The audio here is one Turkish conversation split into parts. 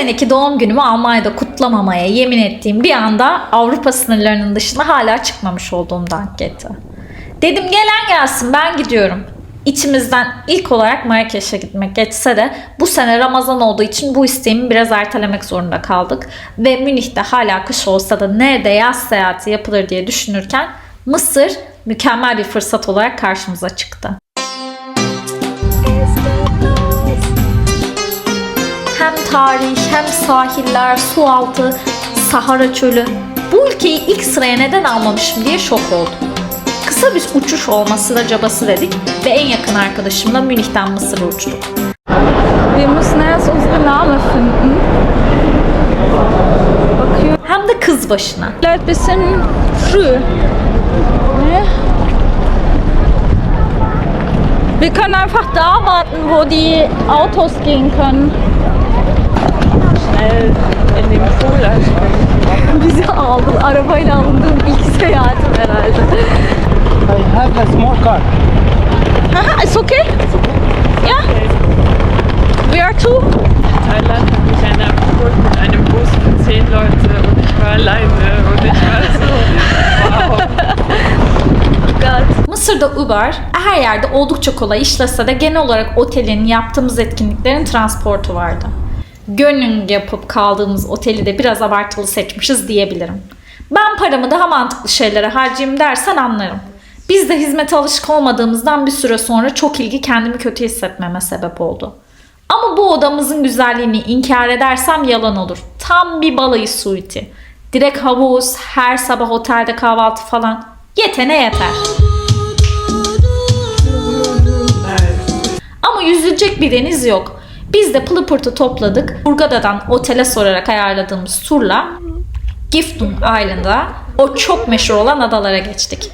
seneki doğum günümü Almanya'da kutlamamaya yemin ettiğim bir anda Avrupa sınırlarının dışına hala çıkmamış olduğum dank. Dedim gelen gelsin ben gidiyorum. İçimizden ilk olarak Marrakeş'e gitmek geçse de bu sene Ramazan olduğu için bu isteğimi biraz ertelemek zorunda kaldık. Ve Münih'te hala kış olsa da nerede yaz seyahati yapılır diye düşünürken Mısır mükemmel bir fırsat olarak karşımıza çıktı. Tarih hem sahiller, su altı, Sahara çölü. Bu ülkeyi ilk sıraya neden almamışım diye şok oldum. Kısa bir uçuş olması da cabası dedik ve en yakın arkadaşımla Münih'ten Mısır'a uçtuk. Wir müssen erst unsere Namen finden. Bakıyorum. Hem de kız başına. Vielleicht bisschen früh. Ne? Wir können einfach da warten, wo die Autos gehen können. İn den Pool einsteigen. Bizi aldı. Arabayla alındığım ilk seyahatim herhalde. I have a small car. Haha, ist okay? Ja? We are two? Thailand habe ich eine abgeholt mit einem Bus für zehn Leute und ich war alleine und ich war so, wow. Mısır'da Uber her yerde oldukça kolay işlese de genel olarak otelin yaptığımız etkinliklerin transportu vardı. Gönül yapıp kaldığımız oteli de biraz abartılı seçmişiz diyebilirim. Ben paramı daha mantıklı şeylere harcayayım dersen anlarım. Biz de hizmete alışık olmadığımızdan bir süre sonra çok ilgi kendimi kötü hissetmeme sebep oldu. Ama bu odamızın güzelliğini inkar edersem yalan olur. Tam bir balayı suiti. Direkt havuz, her sabah otelde kahvaltı falan. Yetene yeter. Ama yüzülecek bir deniz yok. Biz de pılı pırtı topladık. Hurgada'dan otele sorarak ayarladığımız turla Giftum Island'a o çok meşhur olan adalara geçtik.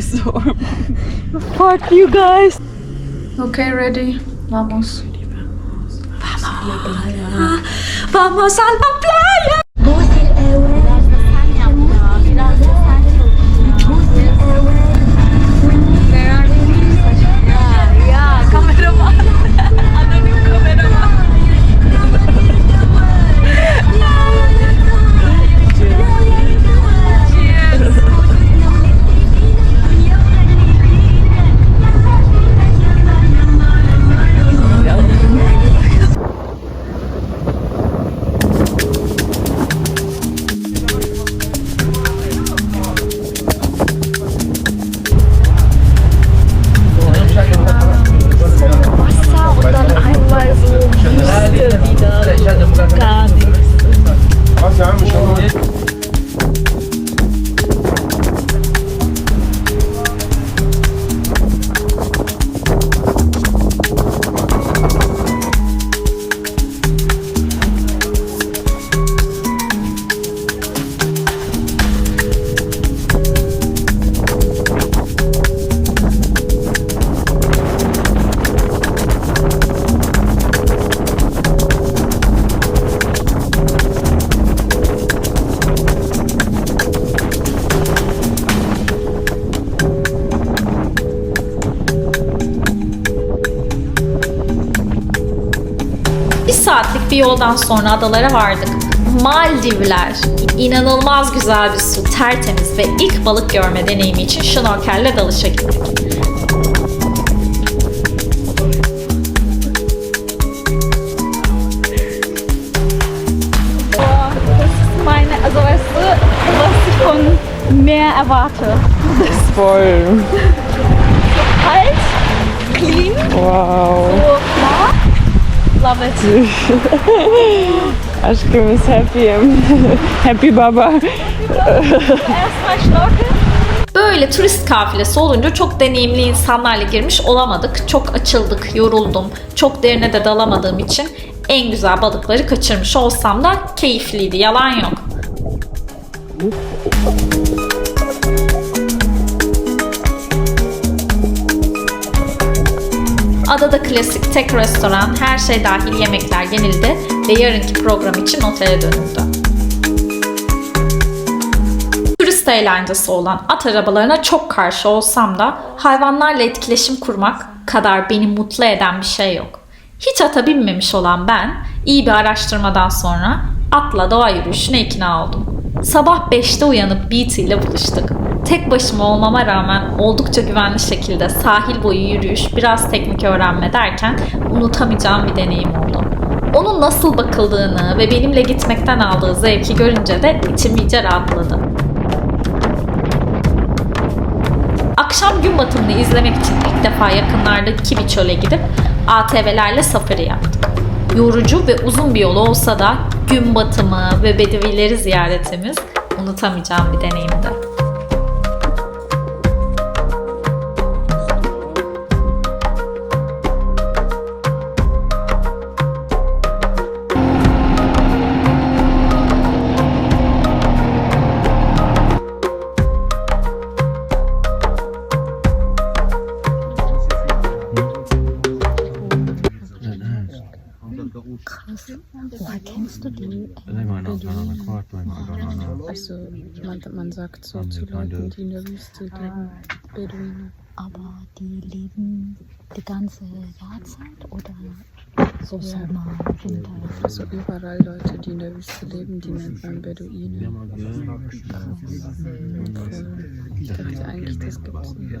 So. Fuck you guys. Okay, ready. Vamos. Vamos a la Bir saatlik bir yoldan sonra adalara vardık. Maldivler. İnanılmaz güzel bir su, tertemiz ve ilk balık görme deneyimi için şnorkelle dalışa gittik. Meine, also weißt du, was ich von mehr erwarte. Voll. Kalt, clean, Wow. so. Love it. Aşkım is happy. happy baba. Böyle turist kafilesi olunca çok deneyimli insanlarla girmiş olamadık. Çok açıldık, yoruldum. Çok derine de dalamadığım için en güzel balıkları kaçırmış olsam da keyifliydi, yalan yok. Adada klasik tek restoran, her şey dahil yemekler yenildi ve yarınki program için otele dönüldü. Turist eğlencesi olan at arabalarına çok karşı olsam da hayvanlarla etkileşim kurmak kadar beni mutlu eden bir şey yok. Hiç ata binmemiş olan ben iyi bir araştırmadan sonra atla doğa yürüyüşüne ikna oldum. Sabah 5'te uyanıp Beatty ile buluştuk. Tek başıma olmama rağmen oldukça güvenli şekilde sahil boyu yürüyüş, biraz teknik öğrenme derken unutamayacağım bir deneyim oldu. Onun nasıl bakıldığını ve benimle gitmekten aldığı zevki görünce de içim iyice rahatladı. Akşam gün batımını izlemek için ilk defa yakınlardaki bir çöle gidip ATV'lerle safari yaptık. Yorucu ve uzun bir yol olsa da gün batımı ve bedevileri ziyaretimiz unutamayacağım bir deneyimdi. Also man, man sagt so zu Leuten, die in der Wüste leben, Beduine. Aber die leben die ganze Jahrzeit oder so Sommer, Winter? Also überall Leute, die in der Wüste leben, die nennt man Beduine. Ich dachte eigentlich, das gibt's nicht.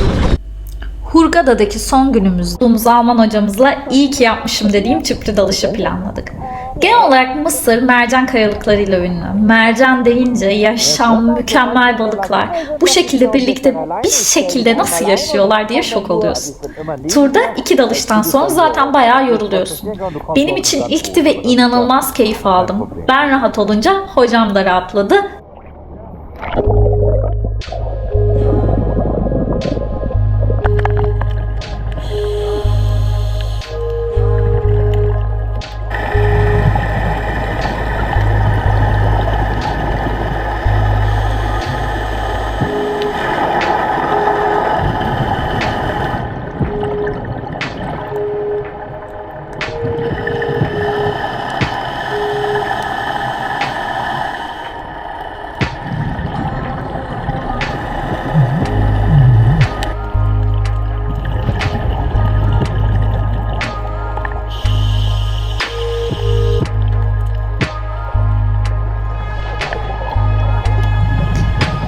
Hurgada'daki son günümüz Dumuz Alman hocamızla iyi ki yapmışım dediğim tüplü dalışı planladık. Genel olarak Mısır mercan kayalıklarıyla ünlü. Mercan deyince yaşam, mükemmel balıklar. Bu şekilde birlikte bir şekilde nasıl yaşıyorlar diye şok oluyorsun. Turda iki dalıştan sonra zaten bayağı yoruluyorsun. Benim için ilkti ve inanılmaz keyif aldım. Ben rahat olunca hocam da rahatladı.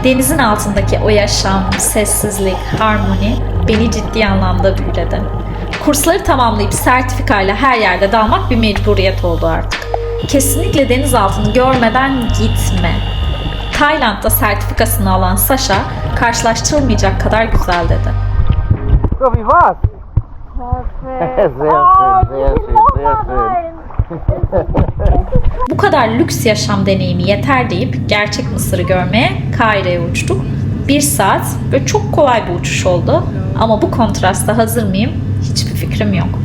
Denizin altındaki o yaşam, sessizlik, harmoni beni ciddi anlamda büyüledi. Kursları tamamlayıp sertifikayla her yerde dalmak bir mecburiyet oldu artık. Kesinlikle deniz altını görmeden gitme. Tayland'da sertifikasını alan Sasha karşılaştırılmayacak kadar güzel dedi. So wie war's? Sehr schön, sehr schön, sehr schön. Bu kadar lüks yaşam deneyimi yeter deyip gerçek Mısır'ı görmeye Kahire'ye uçtuk. Bir saat ve çok kolay bir uçuş oldu. Ama bu kontrasta hazır mıyım? Hiçbir fikrim yok.